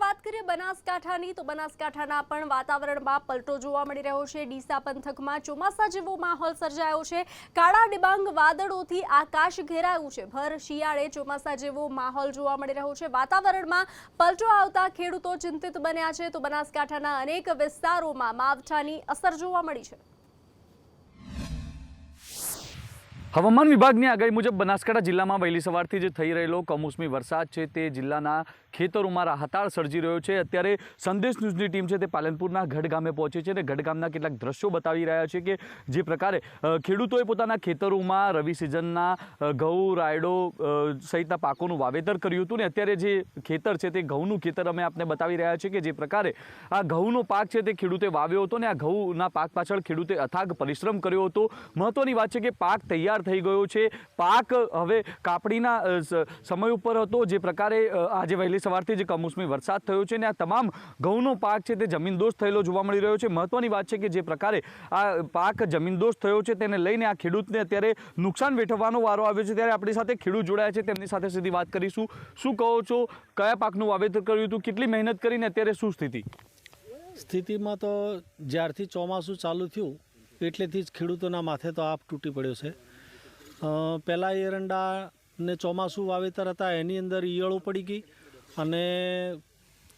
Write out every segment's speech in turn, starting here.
વાત કરીએ બનાસકાંઠાની, તો બનાસકાંઠાના પણ વાતાવરણમાં પલટો જોવા મળી રહ્યો છે. ડીસા પંથકમાં ચોમાસા જેવો માહોલ સર્જાયો છે. કાળા ડિબાંગ વાદળોથી આકાશ ઘેરાયું છે. ભર શિયાળે ચોમાસા જેવો માહોલ જોવા મળી રહ્યો છે. વાતાવરણમાં પલટો આવતા ખેડૂતો ચિંતિત બન્યા છે. તો બનાસકાંઠાના અનેક વિસ્તારોમાં માવઠાની અસર જોવા મળી છે. હવામાન વિભાગની આગાહી મુજબ બનાસકાંઠા જિલ્લામાં વહેલી સવારથી જે થઈ રહેલો કમોસમી વરસાદ છે તે જિલ્લાના ખેતરોમાં રાહતાળ સર્જી રહ્યો છે. અત્યારે સંદેશ ન્યૂઝની ટીમ છે તે પાલનપુરના ગઢ ગામે પહોંચી છે અને ગઢ ગામના કેટલાક દ્રશ્યો બતાવી રહ્યા છે કે જે પ્રકારે ખેડૂતોએ પોતાના ખેતરોમાં રવિ સિઝનના ઘઉં, રાયડો સહિતના પાકોનું વાવેતર કર્યું હતું ને અત્યારે જે ખેતર છે તે ઘઉંનું ખેતર અમે આપને બતાવી રહ્યા છીએ કે જે પ્રકારે આ ઘઉંનો પાક છે તે ખેડૂતે વાવ્યો હતો ને આ ઘઉંના પાક પાછળ ખેડૂતે અથાગ પરિશ્રમ કર્યો હતો. મહત્ત્વની વાત છે કે પાક તૈયાર થઈ ગયો છે. પાક હવે કાપડીના સમય ઉપર હતો. જે પ્રકારે આજે વહેલી સવારથી જે કમોસમી વરસાદ થયો છે ને આ તમામ ઘઉંનો પાક છે તે જમીનદોસ્ત થયેલો જોવા મળી રહ્યો છે. મહત્વની વાત છે કે જે પ્રકારે આ પાક જમીનદોસ્ત થયો છે તેને લઈને આ ખેડૂતને અત્યારે નુકસાન વેઠવવાનો વારો આવ્યો છે. ત્યારે આપણી સાથે ખેડૂત જોડાયા છે. તેમની સાથે સીધી વાત કરીશું. શું કહો છો? કયા પાકનું વાવેતર કર્યું હતું? કેટલી મહેનત કરીને? અત્યારે શું સ્થિતિ? સ્થિતિમાં તો જ્યારથી ચોમાસું ચાલુ થયું, એટલેથી જ ખેડૂતોના માથે તો આપ તૂટી પડ્યો છે. પહેલાં એરંડા ને ચોમાસું વાવેતર હતા, એની અંદર ઈયળો પડી ગઈ અને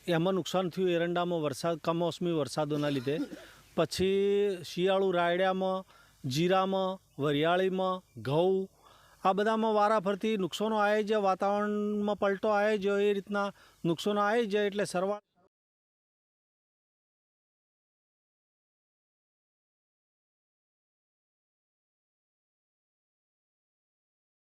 એમાં નુકસાન થયું એરંડામાં વરસાદ, કમોસમી વરસાદોના લીધે. પછી શિયાળુ રાયડામાં જીરામાં, વરિયાળીમાં, ઘઉં, આ બધામાં વારાફરતી નુકસાનો આવે છે વાતાવરણમાં પલટો આવે છે એ રીતના નુકસાનો આવે છે એટલે સરવાળ